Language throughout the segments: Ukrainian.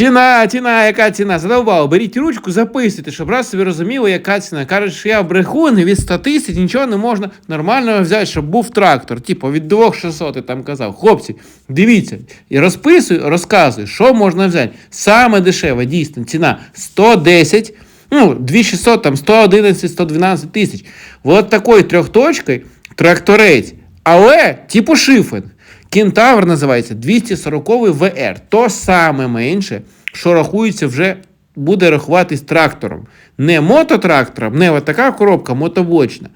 Ціна, ціна, яка ціна? Задовбало. Беріть ручку, записуйте, щоб раз собі розуміли, яка ціна. Кажуть, що я брехун, і від 100 тисяч нічого не можна нормально взяти, щоб був трактор. Типу від 2600 я там казав. Хлопці, дивіться, і розписую, розказую, що можна взяти. Саме дешева, дійсно, ціна 110, ну, 2600, там 111, 112 тисяч. Вот такою трьохточкою тракторець. Але, типу шифен. Кентавр називається 240 ВР. То саме менше, що рахується вже буде рахуватись трактором. Не мототрактором, не отака коробка мотобочна.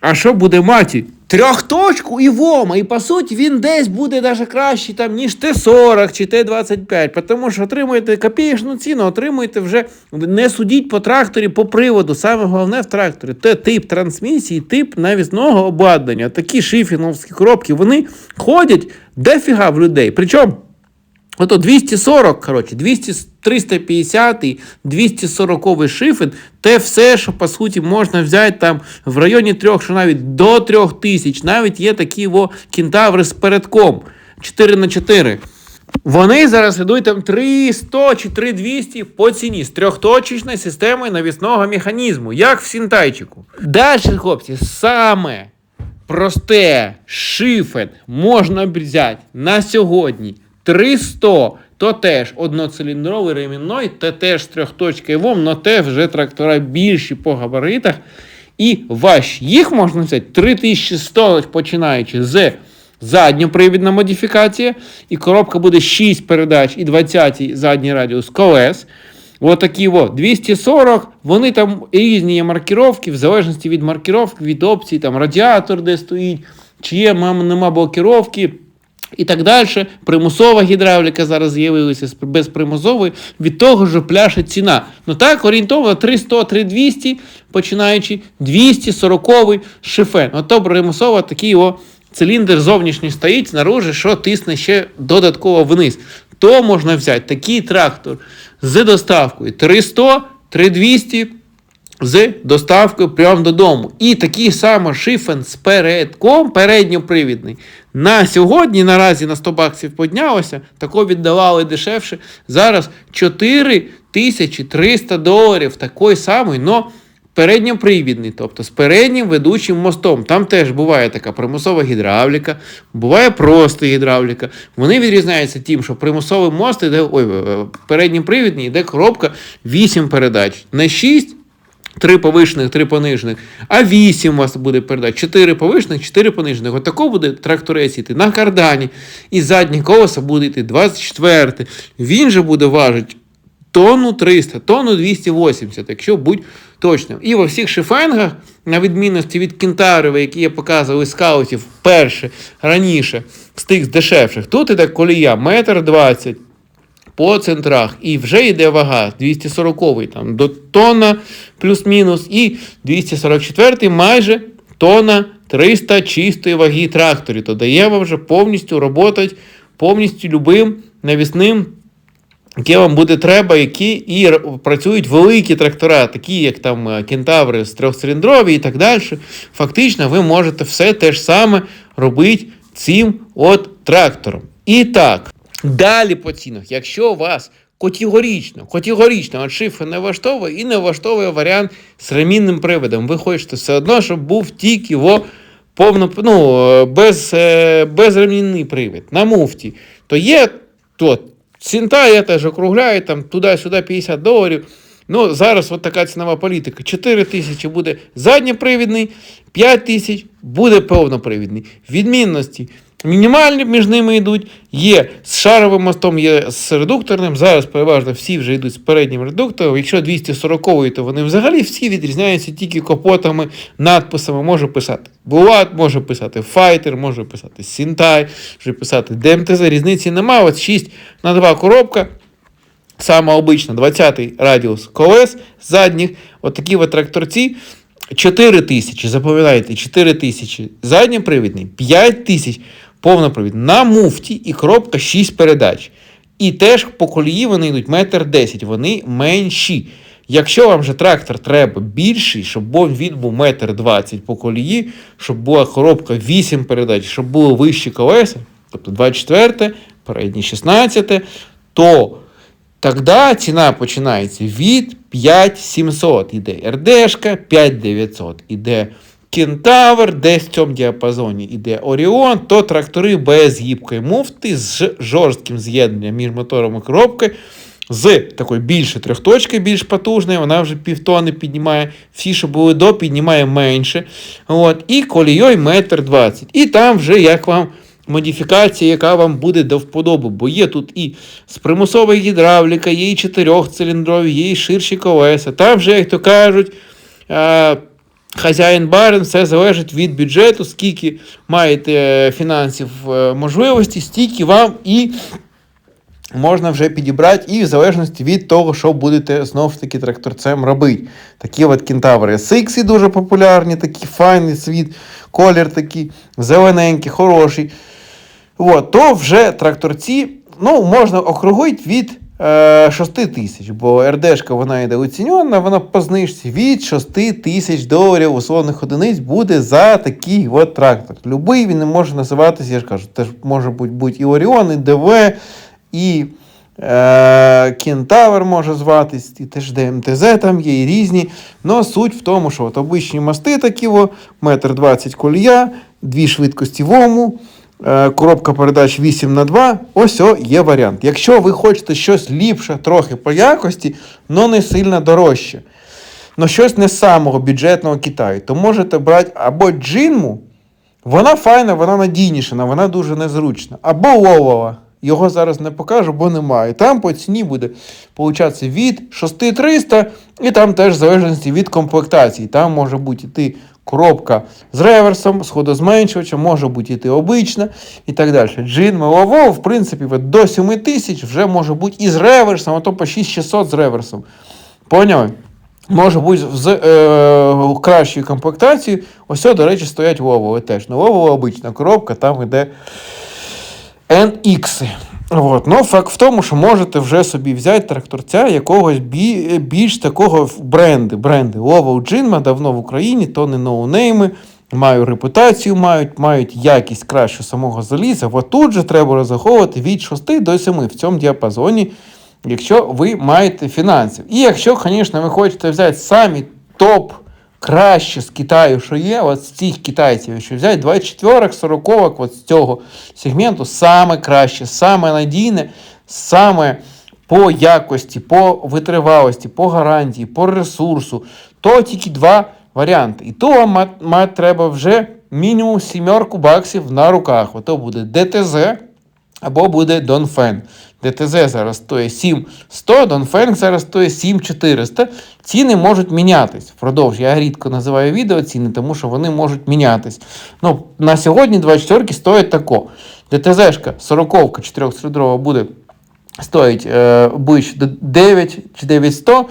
А що буде мати? Трьохточку і вома. І по суті він десь буде навіть кращий, там, ніж Т-40 чи Т-25. Тому що отримуєте копієчну ціну, отримуєте вже не судіть по тракторі, по приводу. Саме головне в тракторі це тип трансмісії, тип навісного обладнання. Такі шифіновські коробки вони ходять дефіга в людей. Причому. Ото 240, коротше, 200, 350, 240 шифен, те все, що по суті можна взяти там в районі трьох, що навіть до трьох тисяч, навіть є такі во кентаври з передком 4 на 4 Вони зараз йдуть там 300 чи 3200 по ціні з трьохточечною системою навісного механізму, як в Сінтайчику. Далі, хлопці, саме просте шифен можна взяти на сьогодні. 300, то теж одноциліндровий ремінной, то теж трьохточкою вом, но те вже трактора більші по габаритах. І ваш їх можна взяти 3100, починаючи з задньопривідна модифікація, і коробка буде 6 передач і 20 задній радіус колес. Отакі от 240, вони там різні є маркіровки, в залежності від маркіровки, від опцій, там радіатор, де стоїть, чи є мам, нема блокіровки. І так далі, примусова гідравліка зараз з'явилася без примусової, від того ж пляше ціна. Ну так, орієнтовно 300-3200, починаючи 240 шифен. Ото примусова такий о циліндр зовнішній стоїть, снаружи, що тисне ще додатково вниз. То можна взяти такий трактор з доставкою 300, 3200 з доставкою прямо додому. І такий самий шифен з передком, передньопривідний. На сьогодні, наразі на 100 баксів піднялося, тако віддавали дешевше. Зараз 4300 доларів такий самий, но передньопривідний, тобто з переднім ведучим мостом. Там теж буває така примусова гідравліка, буває просто гідравліка. Вони відрізняються тим, що примусовий мост іде, ой, передньопривідний, йде коробка 8 передач. Не 6. Три повишених, три понижених, а вісім у вас буде передач. Чотири повишених, чотири понижених. Отако буде тракторець йти на кардані. І заднє колесо буде йти 24. Він же буде важити тонну 300, тонну 280, якщо будь точним. І во всіх шифенгах, на відмінності від кентаврів, які я показував із скаутів перше, раніше, з тих дешевших, тут іде колія метр 20 по центрах. І вже йде вага 240-й там до тонна плюс-мінус, і 244-й майже тонна 300 чистої ваги тракторів. То дає вам вже повністю роботи повністю любим навісним. Яке вам буде треба, які і працюють великі трактора, такі як там кентаври з трьохциліндрові і так далі. Фактично, ви можете все те ж саме робити цим от трактором. І так, Далі по цінах, якщо вас категорично, категорично от не влаштовує і не влаштовує варіант з ремінним приводом, ви хочете все одно, щоб був тільки його повно, ну, без, е, безремінний привід на муфті, то є то, цінта, я теж округляю там туди-сюди 50 доларів. Ну, зараз от така цінова політика. 4 тисячі буде задньопривідний, 5 тисяч буде повнопривідний. Відмінності. Мінімальні між ними йдуть, є з шаровим мостом, є з редукторним. Зараз переважно всі вже йдуть з переднім редуктором. Якщо 240 то вони взагалі всі відрізняються тільки капотами, надписами. Може писати Булат, може писати Fighter, може писати Сінтай, може писати ДМТЗ. Різниці немає. От 6 на 2 коробка. Саме обична, 20-й радіус колес задніх. От такі от тракторці. 4 тисячі, запам'ятайте, 4 тисячі задньопривідний, 5 тисяч повнопровід на муфті і коробка 6 передач. І теж по колії вони йдуть метр 10, вони менші. Якщо вам же трактор треба більший, щоб він був метр 20 по колії, щоб була коробка 8 передач, щоб було вищі колеса, тобто 24, передні 16, то Тоді ціна починається від 5700. Іде РДшка, 5900. Іде Кентавр, десь в цьому діапазоні іде Оріон, то трактори без гібкої муфти з жорстким з'єднанням між мотором і коробкою. З такої більше трьохточки, більш потужної, вона вже півтони піднімає. Всі, що були до, піднімає менше. От. І колійою метр двадцять. І там вже як вам модифікація, яка вам буде до вподоби. Бо є тут і з примусової гідравліка, є і чотирьохциліндрові, є і ширші колеса. Там вже, як то кажуть, хазяїн барин, все залежить від бюджету, скільки маєте е, фінансів е, можливості, стільки вам і можна вже підібрати, і в залежності від того, що будете знову ж таки тракторцем робити. Такі от кентаври SX дуже популярні, такі файний світ, колір такий, зелененький, хороший. От, то вже тракторці ну, можна округлити від 6 тисяч, бо РДшка вона йде оцінена, вона по знижці від 6 тисяч доларів условних одиниць буде за такий от трактор. Любий він не може називатися, я ж кажу, теж може бути, бути і Оріон, і ДВ, і е, Кентавр може зватись, і теж ДМТЗ там є, і різні. Но суть в тому, що от обичні мости такі, метр 20 колія, дві швидкості вому. Е, Коробка передач 8 на 2 ось о, є варіант. Якщо ви хочете щось ліпше, трохи по якості, але не сильно дорожче, але щось не з самого бюджетного Китаю, то можете брати або джинму, вона файна, вона надійніша, вона дуже незручна. Або ловова. Його зараз не покажу, бо немає. Там по ціні буде получатися від 6300, і там теж в залежності від комплектації. Там може бути йти коробка з реверсом, сходозменшувачем, може бути йти обична і так далі. Джин Мелово, в принципі, до 7000 вже може бути і з реверсом, а то по 6600 з реверсом. Поняли? Може бути з е, кращою комплектацією. Ось, до речі, стоять Вовови теж. Ну, Вовова обична коробка, там йде NX. От. Ну, факт в тому, що можете вже собі взяти тракторця якогось бі, більш такого бренди. бренди. Лова Джинма давно в Україні, то не ноунейми, мають репутацію, мають, мають якість кращу самого заліза. От тут же треба розраховувати від 6 до 7 в цьому діапазоні, якщо ви маєте фінансів. І якщо, звісно, ви хочете взяти самі топ краще з Китаю, що є, от з цих китайців, якщо взяти 24 40 от з цього сегменту, саме краще, саме надійне, саме по якості, по витривалості, по гарантії, по ресурсу, то тільки два варіанти. І то вам мати треба вже мінімум сімерку баксів на руках. Ото буде ДТЗ або буде Донфен. ДТЗ зараз стоїть 7100, Донфенг зараз стоїть 7400. Ціни можуть мінятись. Впродовж я рідко називаю відео ціни, тому що вони можуть мінятись. Ну, На сьогодні 24 стоять тако. ДТЗ-шка 40 4 буде стоїть е, ближче 9 чи 9100.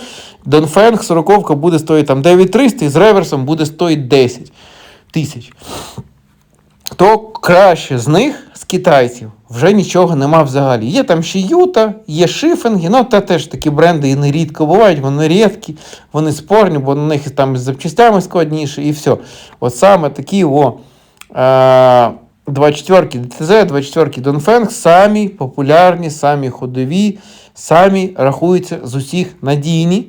Донфенг 40 буде стоїти там 9300 і з реверсом буде стоїти 10 тисяч. То краще з них, з китайців, вже нічого нема взагалі. Є там ще Юта, є шифинги, ну та теж такі бренди і нерідко бувають, вони рідкі, вони спорні, бо на них там з запчастями складніше і все. От саме такі о, е, 24 ДТЗ, 24 Донфенг самі популярні, самі ходові, самі рахуються з усіх надійні.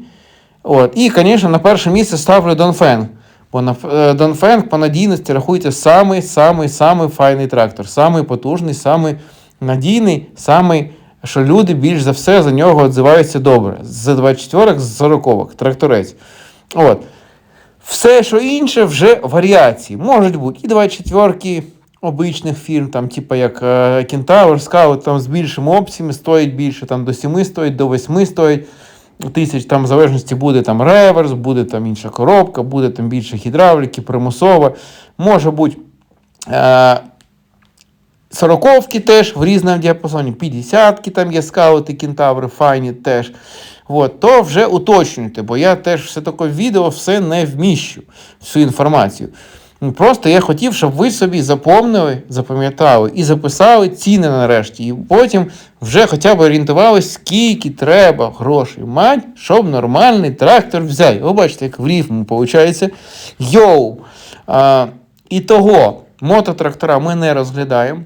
От. І, звісно, на перше місце ставлю Донфенг. Бо на е, Донфенг по надійності рахується самий самий самий файний трактор, самий потужний, самий надійний, самий, що люди більш за все за нього відзиваються добре. З 24-х, з 40 тракторець. От. Все, що інше, вже варіації. Можуть бути і 24 обичних фірм, там, типу як Кентавр, Scout, там з більшими опціями стоїть більше, там до 7 стоїть, до 8 стоїть тисяч, там в залежності буде там реверс, буде там інша коробка, буде там більше гідравліки, примусова. Може бути е, сороковки теж в різному діапазоні, 50-ки там є скаути, кентаври, файні теж. От, то вже уточнюйте, бо я теж все таке відео все не вміщу, всю інформацію. Ну, Просто я хотів, щоб ви собі запомнили, запам'ятали і записали ціни нарешті. І потім вже хоча б орієнтувалися, скільки треба грошей мати, щоб нормальний трактор взяти. Ви бачите, як в рифму виходить. Йоу! А, І того, мототрактора ми не розглядаємо.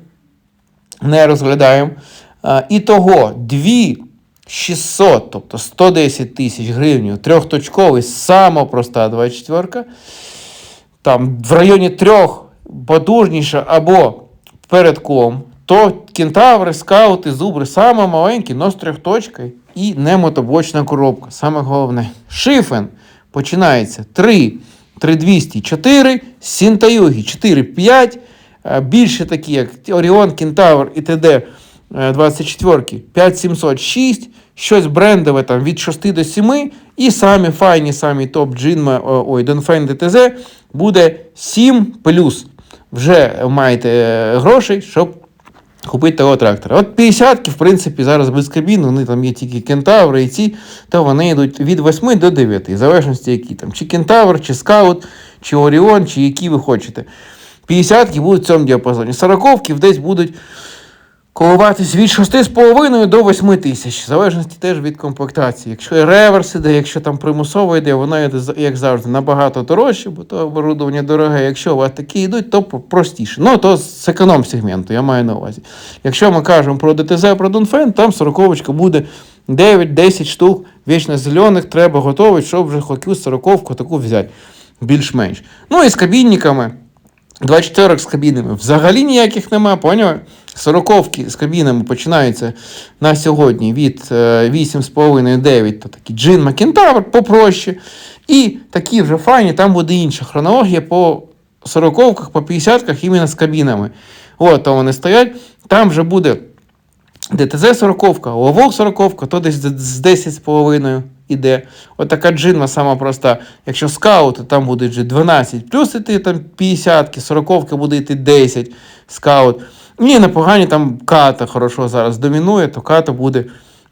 Не розглядаємо. А, І того, дві 600, тобто 110 тисяч гривень, трьохточковий, сама проста 24 там в районі трьох потужніша або перед ком, то кентаври, скаути, зубри саме маленькі, но з трьохточкою і не мотоблочна коробка. Саме головне. Шифен починається 3, 3200, 4, Сінтаюгі 4, 5. е, Більше такі, як Оріон, Кентавр і ТД 24, 5706, щось брендове там від 6 до 7, і самі файні, самі топ Джинма, ой, Донфен ДТЗ буде 7 плюс. Вже маєте е, грошей, щоб купити того трактора. От 50-ки, в принципі, зараз без кабін, вони там є тільки кентаври і ці, то вони йдуть від 8 до 9, в залежності які там, чи кентавр, чи скаут, чи Оріон, чи які ви хочете. 50-ки будуть в цьому діапазоні. 40-ки десь будуть коливатись від 6,5 до 8 тисяч, в залежності теж від комплектації. Якщо реверс іде, якщо там примусово йде, воно йде, як завжди, набагато дорожче, бо то оборудовання дороге. Якщо у вас такі йдуть, то простіше. Ну, то з економ-сегменту, я маю на увазі. Якщо ми кажемо про ДТЗ, про Донфен, там 40 буде 9-10 штук вічно зелених, треба готовий, щоб вже хоч 40 таку взяти. Більш-менш. Ну і з кабінниками. 24 з кабінами взагалі ніяких нема, поняли? Сороковки з кабінами починаються на сьогодні від е, 8,5-9, то такі Джин Макентавр попроще. І такі вже файні, там буде інша хронологія по сороковках, по 50-ках іменно з кабінами. От, то вони стоять, там вже буде ДТЗ 40, Ловок 40, то десь з 10,5 іде. От така джинма сама проста. Якщо скаут, там буде вже 12, плюс іти там 50, 40 буде йти 10 скаут. Ні, непогані там ката хорошо зараз домінує, то ката буде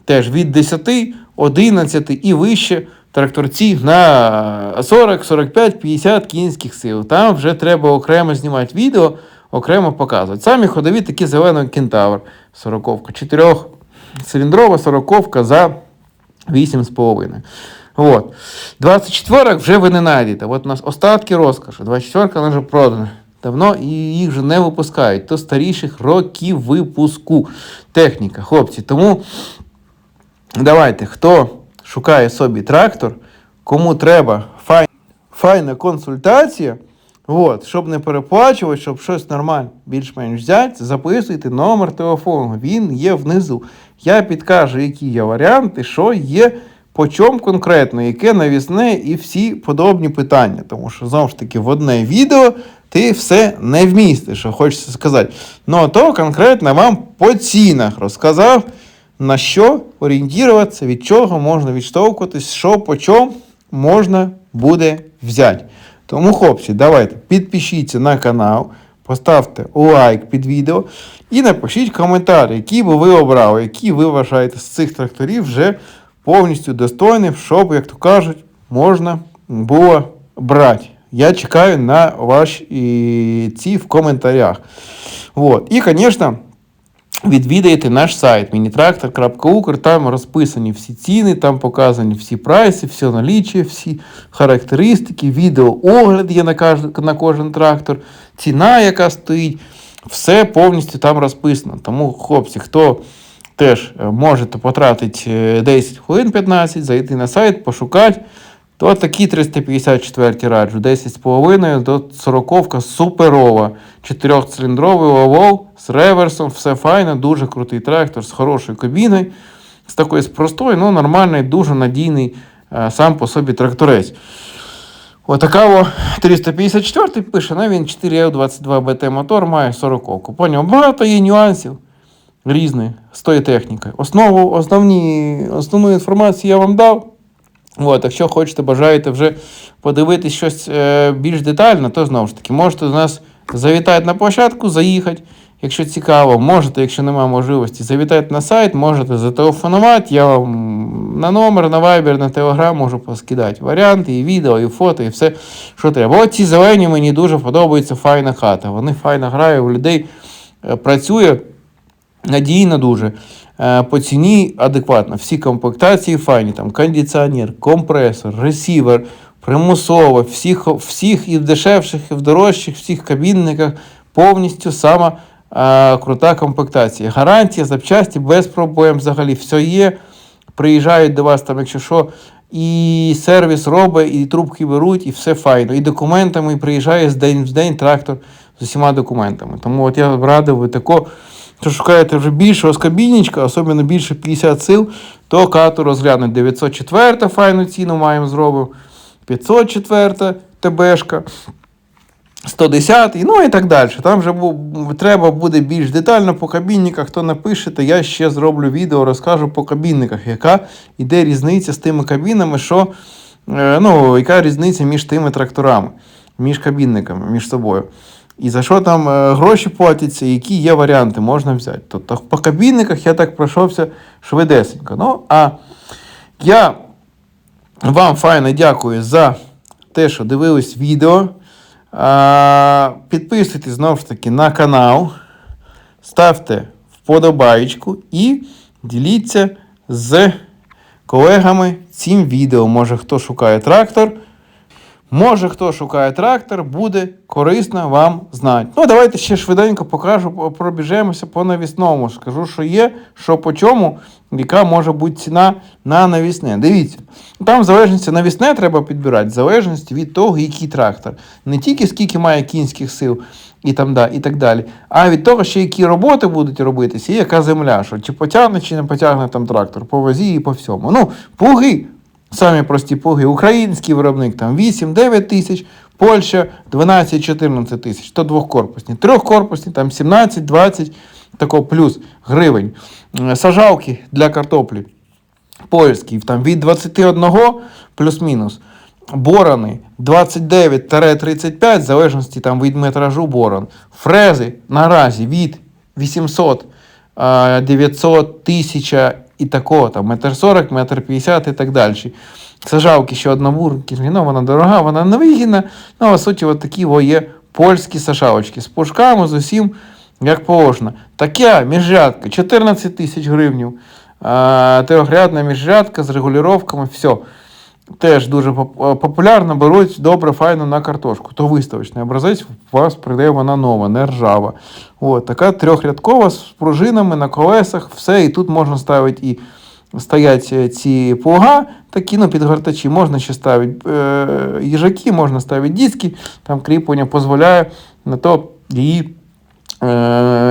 теж від 10, 11 і вище тракторці на 40, 45, 50 кінських сил. Там вже треба окремо знімати відео, окремо показувати. Самі ходові такі зелений кентавр 40, 4-циліндрова 40 за 8,5. От. 24 вже ви не знайдете. От у нас остатки розкоші. 24 вона вже продана. Давно і їх вже не випускають. То старіших років випуску техніка, хлопці. Тому давайте, хто шукає собі трактор, кому треба файна консультація, от, щоб не переплачувати, щоб щось нормальне більш-менш взяти, записуйте номер телефону. Він є внизу. Я підкажу, які є варіанти, що є, по чому конкретно, яке навісне і всі подобні питання. Тому що знову ж таки в одне відео ти все не вмістиш, що хочеться сказати. Ну, а то конкретно вам по цінах розказав, на що орієнтуватися, від чого можна відштовхуватись, що по чому можна буде взяти. Тому, хлопці, давайте підпишіться на канал, поставте лайк під відео і напишіть коментар, які би ви обрали, які ви вважаєте з цих тракторів вже повністю достойні, щоб, як то кажуть, можна було брати. Я чекаю на ваші ці в коментарях. Вот. І, звісно, відвідайте наш сайт minitractor.ukr, там розписані всі ціни, там показані всі прайси, все наліччя, всі характеристики, відео огляд є на, кожен, на кожен трактор, ціна, яка стоїть, все повністю там розписано. Тому, хлопці, хто теж е, можете потратити е, 10 хвилин 15, зайти на сайт, пошукати, то такі 354 раджу, 10,5 до 40 суперова. Чотирьохциліндровий овол з реверсом, все файно, дуже крутий трактор з хорошою кабіною, з такою з простою, ну нормальний, дуже надійний е, сам по собі тракторець. Отака о 354 пише, ну він 4L22 BT мотор має 40. Поняв, багато є нюансів різних з тою технікою. Основу, основні, основну інформацію я вам дав. От, якщо хочете, бажаєте вже подивитись щось е, більш детально, то знову ж таки можете до нас завітати на площадку, заїхати. Якщо цікаво, можете, якщо немає можливості, завітати на сайт, можете зателефонувати. Я вам на номер, на Viber, на Telegram можу поскидати варіанти, і відео, і фото, і все, що треба. От ці зелені мені дуже подобається файна хата. Вони файно грають, у людей е, працює надійно дуже. Е, По ціні адекватно. Всі комплектації файні, там кондиціонер, компресор, ресівер, примусово, всіх, всіх і в дешевших, і в дорожчих, всіх кабінниках повністю сама е, крута комплектація. Гарантія, запчасті без проблем взагалі все є. приїжджають до вас, там, якщо що, і сервіс робить, і трубки беруть, і все файно. І документами і приїжджає з день в день трактор з усіма документами. Тому от я радив ви тако, що шукаєте вже більшого скабінничка, особливо більше 50 сил, то кату розглянуть 904 файну ціну маємо зробив, 504 ТБшка. 110, ну і так далі. Там вже треба буде більш детально по кабінниках, то напишете, я ще зроблю відео, розкажу по кабінниках, яка іде різниця з тими кабінами, що е, ну, яка різниця між тими тракторами, між кабінниками, між собою. І за що там е, гроші платяться, які є варіанти, можна взяти. Тобто по кабінниках я так пройшовся швидесенько. Ну, а я вам файно дякую за те, що дивились відео. Підписуйтесь знову ж таки на канал, ставте вподобайку і діліться з колегами цим відео. Може, хто шукає трактор. Може, хто шукає трактор, буде корисно вам знати. Ну, давайте ще швиденько покажу, пробіжемося по навісному. Скажу, що є, що по чому, яка може бути ціна на навісне. Дивіться, там в залежності навісне треба підбирати, в залежності від того, який трактор. Не тільки скільки має кінських сил і, там, да, і так далі, а від того, ще які роботи будуть робитися, і яка земля, що чи потягне, чи не потягне там трактор, по вазі і по всьому. Ну, плуги Самі прості плуги. Український виробник там 8-9 тисяч, Польща 12-14 тисяч. То двохкорпусні. Трьохкорпусні там 17-20 тако плюс гривень. Е, Сажалки для картоплі. Польські там від 21 плюс-мінус. Борони 29-35, в залежності там від метражу борон. Фрези наразі від 800, 900, 1000 і такого, там метр 40, метр 50 і так далі. Сажавки ще однобурки, ну вона дорога, вона невигідна. Ну, а суті, от такі во є польські сажавочки з пушками, з усім, як положено. Таке міжрядка 14 тисяч гривень. Трьохрядна міжрядка з регулюваннями, все. Теж дуже поп- популярно беруть добре, файно на картошку. То виставочний образець у вас прийде вона нова, не ржава. От, така трьохрядкова з пружинами на колесах, все. І тут можна ставити і стоять е, ці плуга, такі ну, підгортачі, можна ще ставити е, їжаки, можна ставити диски, там кріплення дозволяє на то її Е,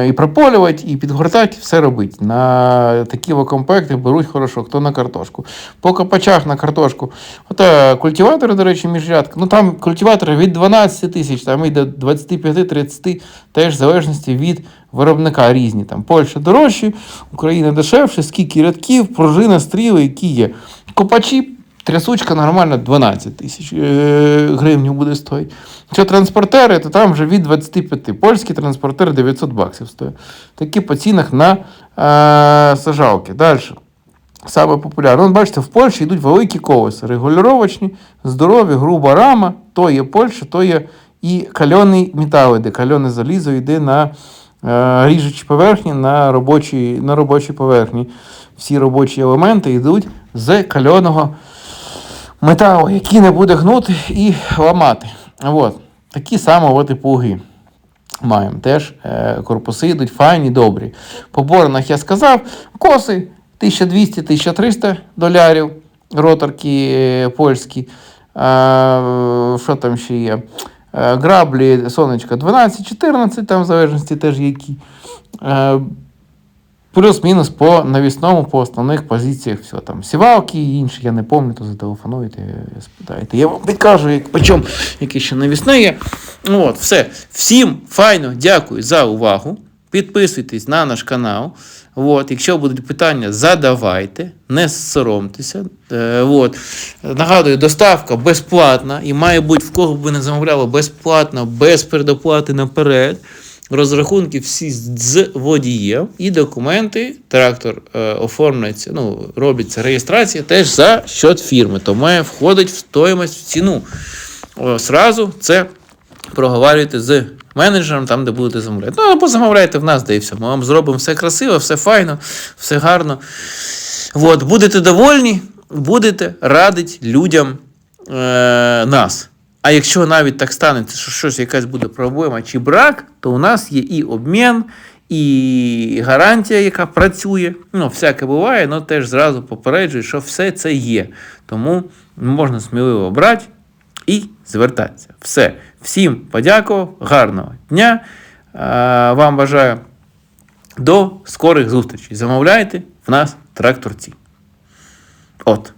і прополювати, і підгортати, все робить. На такі во комплекти беруть хорошо, хто на картошку. По копачах на картошку. Ота культиватори, до речі, міжрядка. Ну там культиватори від 12 тисяч, там йде 25-30, теж в залежності від виробника різні. Там Польща дорожчі, Україна дешевше, скільки рядків, пружина, стріли, які є. Копачі. Трясучка нормально 12 тисяч е, гривень буде стоїти. Якщо транспортери, то там вже від 25. Польський транспортер 900 баксів стоїть. Такі по цінах на е, сажалки. Далі. Саме популярне. Ну, бачите, в Польщі йдуть великі колеса, регулювачні, здорові, груба рама, то є Польща, то є і кальоний метал йде, кальоне залізо йде на е, ріжучі поверхні, на робочій, на робочій поверхні. Всі робочі елементи йдуть з кальоного металу, який не буде гнути і ламати. От. Такі самі от і плуги маємо. Теж е, корпуси йдуть файні, добрі. По боронах я сказав, коси 1200-1300 долярів, роторки е, польські. Е, що там ще є? Е, граблі, сонечка 12-14, там в залежності теж які. Плюс-мінус по навісному, по основних позиціях, все там. Сівалки і інші, я не пам'ятаю, то зателефонуйте, спитайте. Я вам підкажу, як, по чому, ще навісне є. Ну, От, все. Всім файно, дякую за увагу. Підписуйтесь на наш канал. От, якщо будуть питання, задавайте, не соромтеся. Е, от. Нагадую, доставка безплатна і має бути в кого б ви не замовляли безплатно, без передоплати наперед. Розрахунки всі з водієм і документи. Трактор е, оформлюється, ну, робиться реєстрація теж за счет фірми, то має входить в стоїмость в ціну. О, сразу це проговорюйте з менеджером, там, де будете замовляти. Ну, або замовляйте в нас, де і все. Ми вам зробимо все красиво, все файно, все гарно. От, будете довольні, будете радити людям е, нас. А якщо навіть так станеться, що щось якась буде проблема чи брак, то у нас є і обмін, і гарантія, яка працює. Ну, всяке буває, але теж зразу попереджую, що все це є. Тому можна сміливо брати і звертатися. Все. Всім подякував, гарного дня. Вам бажаю до скорих зустрічей. Замовляйте в нас тракторці. От.